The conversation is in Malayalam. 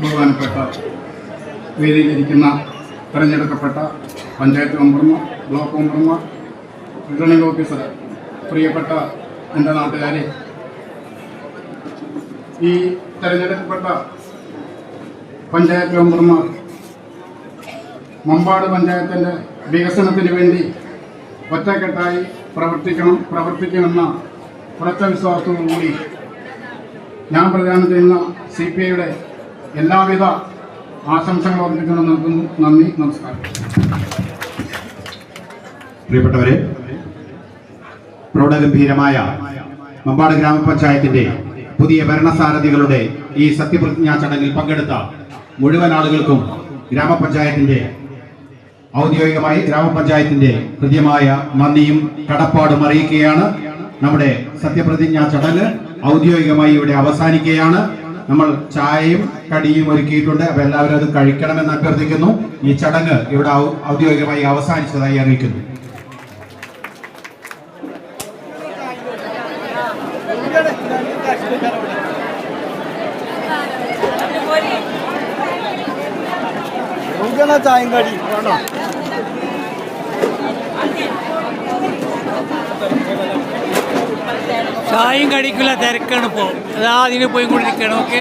ബഹുമാനപ്പെട്ട വേദിയിലിരിക്കുന്ന തെരഞ്ഞെടുക്കപ്പെട്ട പഞ്ചായത്ത് മെമ്പർമാർ ബ്ലോക്ക് മെമ്പർമാർ റിട്ടേണിംഗ് ഓഫീസർ പ്രിയപ്പെട്ട എന്റെ നാട്ടുകാരെ ഈ തെരഞ്ഞെടുക്കപ്പെട്ട പഞ്ചായത്ത് മെമ്പർമാർ മമ്പാട് പഞ്ചായത്തിന്റെ വികസനത്തിന് വേണ്ടി ഒറ്റക്കെട്ടായി പ്രവർത്തിക്കണം പ്രവർത്തിക്കുമെന്ന ഉറച്ച വിശ്വാസത്തോടുകൂടി ഞാൻ പ്രചാരണം ചെയ്യുന്ന സി പി ഐയുടെ എല്ലാവിധ ആശംസകൾ അർപ്പിക്കുന്നു നൽകുന്നു നന്ദി നമസ്കാരം. പ്രിയപ്പെട്ടവരെ പ്രൗഢഗംഭീരമായ മമ്പാട് ഗ്രാമപഞ്ചായത്തിന്റെ പുതിയ ഭരണസാരഥികളുടെ ഈ സത്യപ്രതിജ്ഞാ ചടങ്ങിൽ പങ്കെടുത്ത മുഴുവൻ ആളുകൾക്കും ഗ്രാമപഞ്ചായത്തിന്റെ ഔദ്യോഗികമായി ഗ്രാമപഞ്ചായത്തിന്റെ ഹൃദ്യമായ നന്ദിയും കടപ്പാടും അറിയിക്കുകയാണ് നമ്മുടെ സത്യപ്രതിജ്ഞാ ചടങ്ങ്. ഔദ്യോഗികമായി ഇവിടെ അവസാനിക്കുകയാണ്. നമ്മൾ ചായയും കടിയും ഒരുക്കിയിട്ടുണ്ട്. അപ്പൊ എല്ലാവരും അത് കഴിക്കണമെന്ന് അഭ്യർത്ഥിക്കുന്നു. ഈ ചടങ്ങ് ഇവിടെ ഔദ്യോഗികമായി അവസാനിച്ചതായി അറിയിക്കുന്നു. ചായം കടി വേണോ? ചായയും കടിക്കുള്ള തിരക്കാണ് ഇപ്പോൾ അതാ അതിന് പോയി കൊണ്ടിരിക്കണം ഓക്കെ?